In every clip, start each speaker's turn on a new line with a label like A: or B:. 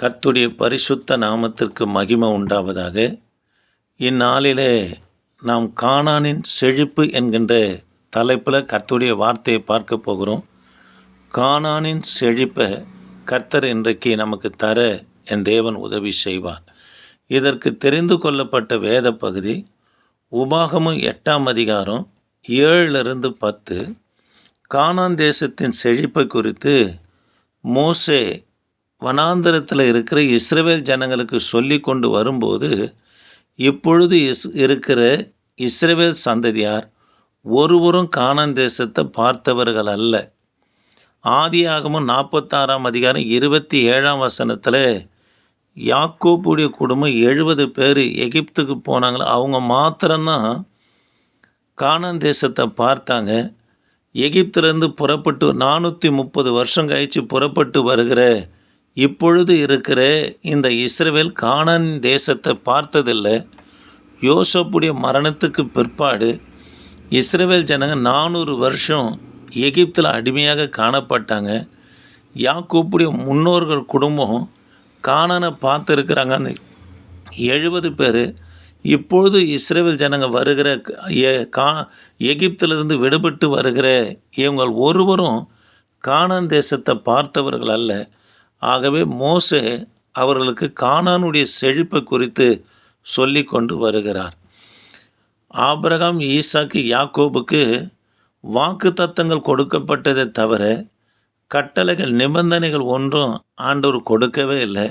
A: கர்த்துடைய பரிசுத்த நாமத்திற்கு மகிமை உண்டாவதாக. இந்நாளிலே நாம் காணானின் செழிப்பு என்கின்ற தலைப்பில் கர்த்துடைய வார்த்தையை பார்க்க போகிறோம். காணானின் செழிப்பை கர்த்தர் இன்றைக்கு நமக்கு தர என் தேவன் உதவி செய்வார். இதற்கு தெரிந்து கொள்ளப்பட்ட வேத பகுதி உபாகமும் எட்டாம் அதிகாரம் ஏழிலிருந்து பத்து. காணான் தேசத்தின் செழிப்பை குறித்து மோசே வனாந்தரத்தில் இருக்கிற இஸ்ரவேல் ஜனங்களுக்கு சொல்லி கொண்டு வரும்போது இப்பொழுது இஸ் இருக்கிற இஸ்ரவேல் சந்ததியார் ஒருவரும் கானான் தேசத்தை பார்த்தவர்கள் அல்ல. ஆதியாகமும் நாற்பத்தாறாம் அதிகாரம் இருபத்தி ஏழாம் வசனத்தில் யாக்கோப்புடைய குடும்பம் எழுபது பேர் எகிப்துக்கு போனாங்களோ? அவங்க மாத்திரம்தான் கானான் தேசத்தை பார்த்தாங்க. எகிப்திலேருந்து புறப்பட்டு நானூற்றி முப்பது வருஷம் கழித்து புறப்பட்டு வருகிற இப்பொழுது இருக்கிற இந்த இஸ்ரேவேல் கானான் தேசத்தை பார்த்ததில்லை. யோசப்புடைய மரணத்துக்கு பிற்பாடு இஸ்ரேல் ஜனங்க நானூறு வருஷம் எகிப்தில் அடிமையாக காணப்பட்டாங்க. யாக்கூப்புடைய முன்னோர்கள் குடும்பம் காணனை பார்த்துருக்குறாங்க அந்த எழுபது பேர். இப்பொழுது இஸ்ரேல் ஜனங்க வருகிற எ- கா எகிப்திலிருந்து விடுபட்டு வருகிற இவங்கள் ஒருவரும் கானான் தேசத்தை பார்த்தவர்கள் அல்ல. ஆகவே மோசே அவர்களுக்கு கானானுடைய செழிப்பை குறித்து சொல்லி கொண்டு வருகிறார். ஆபிரகாம் ஈசாக்கு யாக்கோபுக்கு வாக்கு தத்தங்கள் கொடுக்கப்பட்டதை தவிர கட்டளைகள் நிபந்தனைகள் ஒன்றும் ஆண்டவர் கொடுக்கவே இல்லை.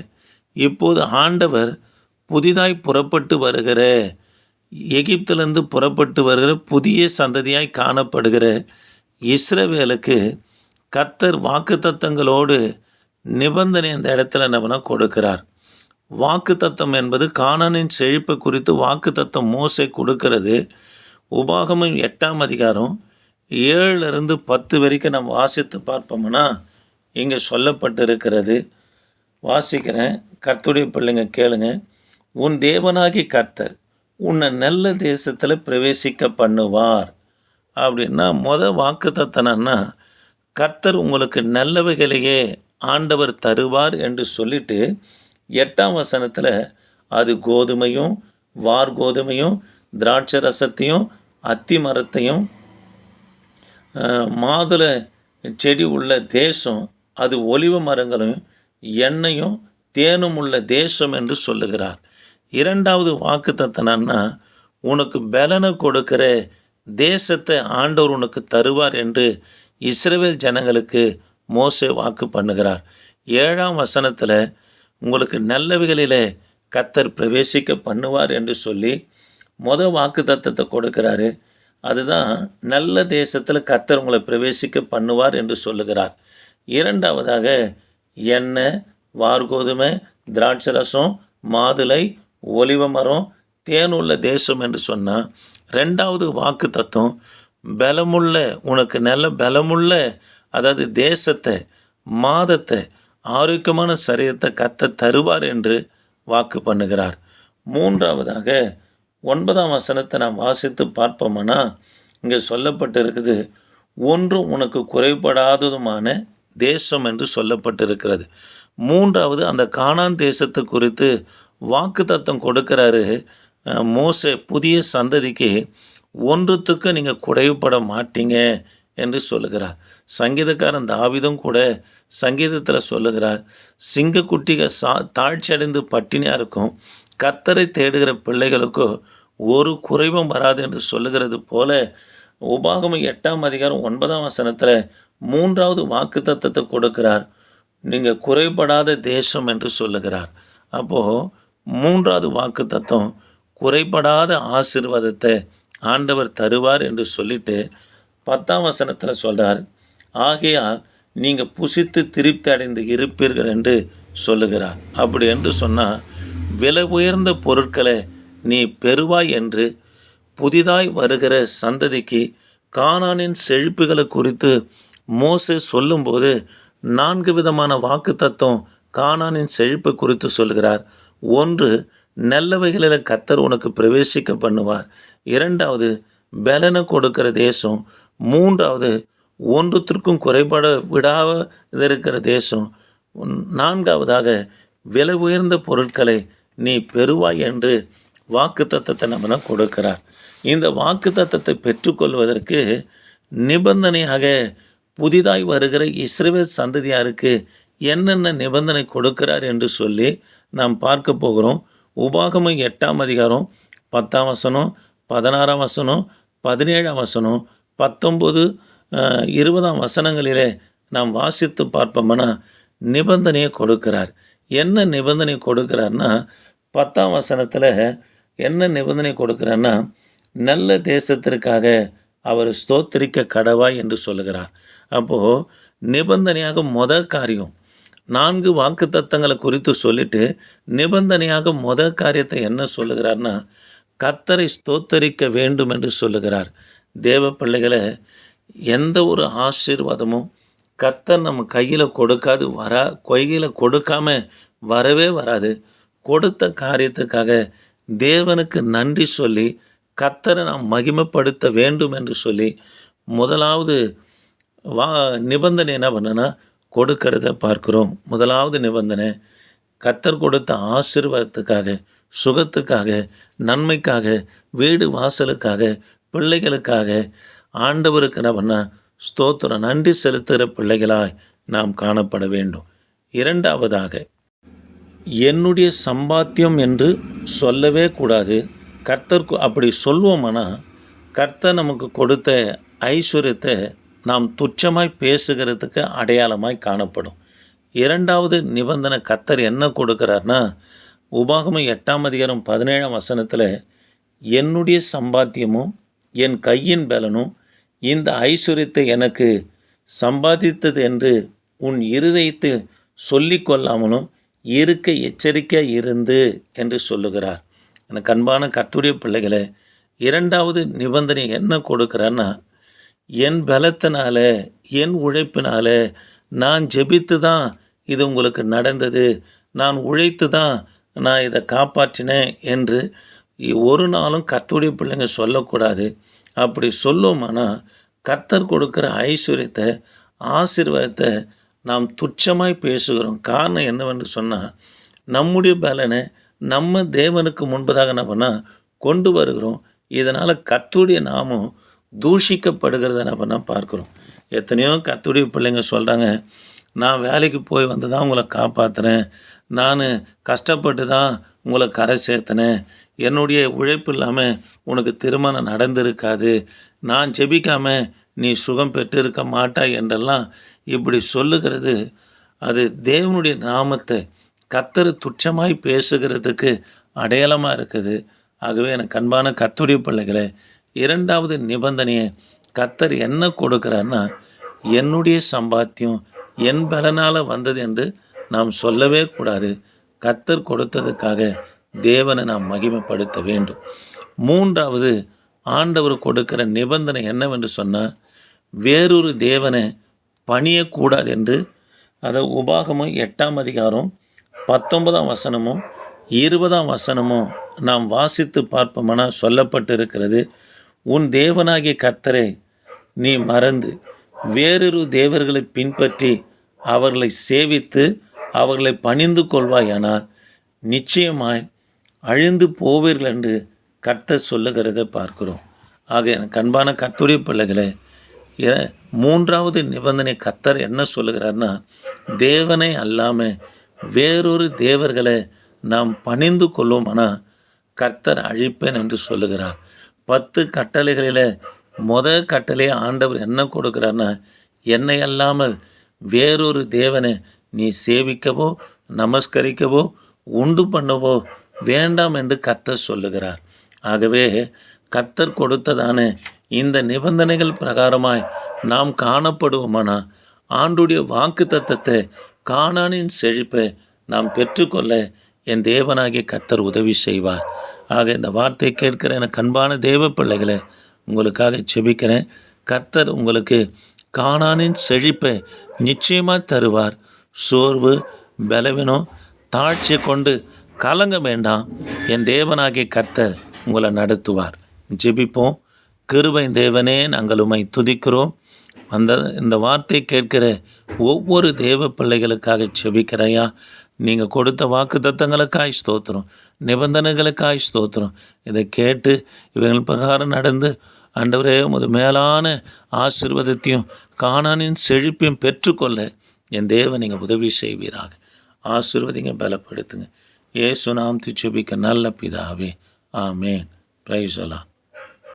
A: இப்போது ஆண்டவர் புதிதாய் புறப்பட்டு வருகிற எகிப்திலிருந்து புறப்பட்டு வருகிற புதிய சந்ததியாய் காணப்படுகிற இஸ்ரவேலுக்கு கத்தர் வாக்குத்தத்தங்களோடு நிபந்தனை இந்த இடத்துல நம்மனா கொடுக்கிறார். வாக்குத்தத்தம் என்பது காணானின் செழிப்பு குறித்து வாக்குத்தத்தம் மோசை கொடுக்கிறது. உபாகமும் எட்டாம் அதிகாரம் ஏழுலேருந்து பத்து வரைக்கும் நம்ம வாசித்து பார்ப்போம்னா இங்கே சொல்லப்பட்டிருக்கிறது. வாசிக்கிறேன். கர்த்துடைய பிள்ளைங்க கேளுங்க. உன் தேவனாகி கர்த்தர் உன்னை நல்ல தேசத்தில் பிரவேசிக்க பண்ணுவார் அப்படின்னா முத வாக்குத்தத்தனன்னா கர்த்தர் உங்களுக்கு நல்லவைகளையே ஆண்டவர் தருவார் என்று சொல்லிட்டு எட்டாம் வசனத்தில் அது கோதுமையும் வார் கோதுமையும் திராட்சை ரசத்தையும் அத்தி மரத்தையும் மாதுளை செடி உள்ள தேசம் அது ஒலிவு மரங்களும் எண்ணெயும் தேனும் உள்ள தேசம் என்று சொல்லுகிறார். இரண்டாவது வாக்கு தத்தனன்னா உனக்கு பலனை கொடுக்கிற தேசத்தை ஆண்டவர் உனக்கு தருவார் என்று இஸ்ரேல் ஜனங்களுக்கு மோசே வாக்கு பண்ணுகிறார். ஏழாம் வசனத்தில் உங்களுக்கு நல்லவைகளிலே கத்தர் பிரவேசிக்க பண்ணுவார் என்று சொல்லி மொத வாக்கு தத்தத்தை கொடுக்கிறாரு. அதுதான் நல்ல தேசத்தில் கத்தர் உங்களை பிரவேசிக்க பண்ணுவார் என்று சொல்லுகிறார். இரண்டாவதாக எண்ணெய் வார்கோதுமை திராட்சை ரசம் மாதுளை ஒலிவ மரம் தேனுள்ள தேசம் என்று சொன்னால் ரெண்டாவது வாக்கு தத்துவம் பலமுள்ள உனக்கு நல்ல பலமுள்ள அதாவது தேசத்தை மாதத்தை ஆரோக்கியமான சரீரத்தை கத்த தருவார் என்று வாக்கு பண்ணுகிறார். மூன்றாவதாக ஒன்பதாம் வசனத்தை நாம் வாசித்து பார்ப்போம்னா இங்கே சொல்லப்பட்டிருக்குது ஒன்றும் உனக்கு குறைபடாததுமான தேசம் என்று சொல்லப்பட்டிருக்கிறது. மூன்றாவது அந்த காணான் தேசத்தை குறித்து வாக்கு தத்துவம் கொடுக்கிறாரு மோச புதிய சந்ததிக்கு ஒன்றுத்துக்கு நீங்கள் குறைவுபட மாட்டீங்க. என்று சொல்லுகிறார். சங்கீதக்காரன் தாவிதம் கூட சங்கீதத்தில் சொல்லுகிறார் சிங்கக்குட்டிகள் சா தாழ்ச்சியடைந்து பட்டினியாக இருக்கும் கத்தரை தேடுகிற பிள்ளைகளுக்கோ ஒரு குறைவும் வராது என்று சொல்லுகிறது போல உபாகம எட்டாம் அதிகாரம் ஒன்பதாம் வசனத்தில் மூன்றாவது வாக்கு தத்துவத்தை கொடுக்கிறார். நீங்கள் குறைபடாத தேசம் என்று சொல்லுகிறார். அப்போது மூன்றாவது வாக்கு தத்துவம் குறைபடாத ஆசீர்வாதத்தை ஆண்டவர் தருவார் என்று சொல்லிட்டு பத்தாம் வசனத்தில் சொல்கிறார் ஆகையால் நீங்கள் புசித்து திருப்தி அடைந்து இருப்பீர்கள் என்று சொல்லுகிறார். அப்படி என்று சொன்னால் விலை உயர்ந்த பொருட்களை நீ பெறுவாய் என்று புதிதாய் வருகிற சந்ததிக்கு கானானின் செழிப்புகளை குறித்து மோசே சொல்லும்போது நான்கு விதமான வாக்கு தத்துவம் கானானின் செழிப்பு குறித்து சொல்கிறார் ஒன்று நல்லவைகளில் கத்தர் உனக்கு பிரவேசிக்க பண்ணுவார். இரண்டாவது பலனை கொடுக்கிற தேசம் மூன்றாவது ஒன்றுத்திற்கும் குறைபட விடாத இருக்கிற தேசம் நான்காவதாக விலை உயர்ந்த பொருட்களை நீ பெறுவாய் என்று வாக்கு தத்தத்தை நம்ம கொடுக்கிறார். இந்த வாக்கு தத்தத்தை பெற்றுக்கொள்வதற்கு நிபந்தனையாக புதிதாய் வருகிற இஸ்ரவேல் சந்ததியாருக்கு என்னென்ன நிபந்தனை கொடுக்கிறார் என்று சொல்லி நாம் பார்க்க போகிறோம். உபாகமும் எட்டாம் அதிகாரம் பத்தாம் வசனம் பதினாறாம் வசனம் பதினேழாம் வசனம் பத்தொம்பது இருபதாம் வசனங்களிலே நாம் வாசித்து பார்ப்போம்னா நிபந்தனையை கொடுக்கிறார். என்ன நிபந்தனை கொடுக்கிறார்னா பத்தாம் வசனத்தில் என்ன நிபந்தனை கொடுக்குறான்னா நல்ல தேசத்திற்காக அவர் ஸ்தோத்திரிக்க கடவாய் என்று சொல்லுகிறார். அப்போது நிபந்தனையாக மொத காரியம் நான்கு வாக்கு தத்தங்களை குறித்து சொல்லிட்டு நிபந்தனையாக மொத காரியத்தை என்ன சொல்லுகிறார்னா கத்தரை ஸ்தோத்தரிக்க வேண்டும் என்று சொல்லுகிறார். தேவ பிள்ளைகளை எந்த ஒரு ஆசீர்வாதமும் கத்தர் நம்ம கையில் கொடுக்காது வரா கையில் கொடுக்காம வரவே வராது. கொடுத்த காரியத்துக்காக தேவனுக்கு நன்றி சொல்லி கத்தரை நாம் மகிமைப்படுத்த வேண்டும் என்று சொல்லி முதலாவது வா நிபந்தனை என்ன பண்ணுன்னா கொடுக்கறத பார்க்குறோம். முதலாவது நிபந்தனை கத்தர் கொடுத்த ஆசீர்வாதத்துக்காக சுகத்துக்காக நன்மைக்காக வீடு வாசலுக்காக பிள்ளைகளுக்காக. ஆண்டவருக்கு என்ன ஸ்தோத்திரம். நன்றி செலுத்துகிற பிள்ளைகளாய் நாம் காணப்பட வேண்டும். இரண்டாவதாக என்னுடைய சம்பாத்தியம் என்று சொல்லவே கூடாது. கர்த்தர் அப்படி சொல்வோம்னா கர்த்தர் நமக்கு கொடுத்த ஐஸ்வர்யத்தை நாம் துச்சமாய் பேசுகிறதுக்கு அடையாளமாய் காணப்படும். இரண்டாவது நிபந்தனை கர்த்தர் என்ன கொடுக்குறாருன்னா உபாகமும் எட்டாம் அதிகாரம் பதினேழாம் வசனத்தில் என்னுடைய சம்பாத்தியமும் என் கையின் பலனும் இந்த ஐஸ்வர்யத்தை எனக்கு சம்பாதித்தது என்று உன் இருதயத்தில் சொல்லிக்கொள்ளாமலும் இருக்க எச்சரிக்கையாக இருந்து என்று சொல்லுகிறார். எனக்கு அன்பான கத்துடைய பிள்ளைகளை இரண்டாவது நிபந்தனை என்ன கொடுக்குறான்னா என் பலத்தினால என் உழைப்பினால் நான் ஜெபித்து தான் இது உங்களுக்கு நடந்தது. நான் உழைத்து தான் நான் இதை காப்பாற்றினேன் என்று ஒரு நாளும் கத்துடைய பிள்ளைங்க சொல்லக்கூடாது. அப்படி சொல்லுமானால் கத்தர் கொடுக்குற ஐஸ்வர்யத்தை ஆசீர்வாதத்தை நாம் துச்சமாய் பேசுகிறோம். காரணம் என்னவென்று சொன்னால் நம்முடைய பலனை நம்ம தேவனுக்கு முன்பதாக என்ன பண்ணால் கொண்டு வருகிறோம். இதனால் கத்துடைய நாமும் தூஷிக்கப்படுகிறத என்ன பண்ணால் பார்க்குறோம். எத்தனையோ கத்துடைய பிள்ளைங்க சொல்கிறாங்க நான் வேலைக்கு போய் வந்து தான் உங்களை காப்பாற்றுறேன் நான் கஷ்டப்பட்டு தான் உங்களை கரை சேர்த்தினேன். என்னுடைய உழைப்பு இல்லாமல் உனக்கு திருமணம் நடந்திருக்காது. நான் ஜெபிக்காம நீ சுகம் பெற்றிருக்க மாட்டாய் என்றெல்லாம் இப்படி சொல்லுகிறது. அது தேவனுடைய நாமத்தை கத்தர் துச்சமாய் பேசுகிறதுக்கு அடையாளமாக இருக்குது. ஆகவே எனக்கு அன்பான கத்துடைய பிள்ளைகளை இரண்டாவது நிபந்தனையை கத்தர் என்ன கொடுக்குறாருன்னா என்னுடைய சம்பாத்தியம் என் பலனால் வந்தது என்று நாம் சொல்லவே கூடாது. கத்தர் கொடுத்ததுக்காக தேவனை நாம் மகிமைப்படுத்த வேண்டும். மூன்றாவது ஆண்டவர் கொடுக்கிற நிபந்தனை என்னவென்று சொன்னால் வேறொரு தேவனை பணியக்கூடாது என்று. அதை உபாகமும் எட்டாம் அதிகாரம் பத்தொன்பதாம் வசனமும் இருபதாம் வசனமும் நாம் வாசித்து பார்ப்போம்னா சொல்லப்பட்டிருக்கிறது. உன் தேவனாகிய கர்த்தரை நீ மறந்து வேறொரு தேவர்களை பின்பற்றி அவர்களை சேவித்து அவர்களை பணிந்து கொள்வாயானால் நிச்சயமாய் அழிந்து போவீர்கள் என்று கர்த்தர் சொல்லுகிறதை பார்க்கிறோம். ஆக எனக்கு அன்பான கர்த்தருடைய பிள்ளைகளை மூன்றாவது நிபந்தனை கர்த்தர் என்ன சொல்லுகிறார்னா தேவனை அல்லாமல் வேறொரு தேவர்களை நாம் பணிந்து கொள்வோமானால் கர்த்தர் அழிப்பேன் என்று சொல்லுகிறார். பத்து கட்டளைகளில் முத கட்டளையை ஆண்டவர் என்ன கொடுக்கிறார்னா என்னை அல்லாமல் வேறொரு தேவனை நீ சேவிக்கவோ நமஸ்கரிக்கவோ உண்டு பண்ணவோ வேண்டாம் என்று கத்தர் சொல்லுகிறார். ஆகவே கத்தர் கொடுத்ததான இந்த நிபந்தனைகள் பிரகாரமாய் நாம் காணப்படுவோமானா? ஆண்டுடைய வாக்கு தத்தத்தை காணானின் செழிப்பை நாம் பெற்றுக்கொள்ள என் தேவனாகிய கத்தர் உதவி செய்வார். ஆக இந்த வார்த்தை கேட்கிற எனக்கு அன்பான தேவ பிள்ளைகளை உங்களுக்காக செபிக்கிறேன். கத்தர் உங்களுக்கு காணானின் செழிப்பை நிச்சயமாக தருவார். சோர்வு பலவீனம் தாழ்ச்சியை கொண்டு கலங்க வேண்டாம். என் தேவனாகிய கர்த்தர் உங்களை நடத்துவார். ஜெபிப்போம். கிருபை தேவனே நாங்கள் உமை துதிக்கிறோம். அந்த இந்த வார்த்தை கேட்கிற ஒவ்வொரு தேவ பிள்ளைகளுக்காக செபிக்கிறையா நீங்கள் கொடுத்த வாக்கு தத்தங்களுக்காய் ஸ்தோத்திரம் நிபந்தனைகளுக்காய் ஸ்தோத்திரம். இதை கேட்டு இவங்கள் பிரகாரம் நடந்து ஆண்டவரே உமது மேலான ஆசிர்வாதத்தையும் காணானின் செழிப்பையும் பெற்றுக்கொள்ள என் தேவன் நீங்கள் உதவி செய்வீராக. ஆசிர்வதிங்க பலப்படுத்துங்க. ஏசு நாம் திச்சுபிக்க நல்ல பிதாவே. ஆமேன். பிரைசலா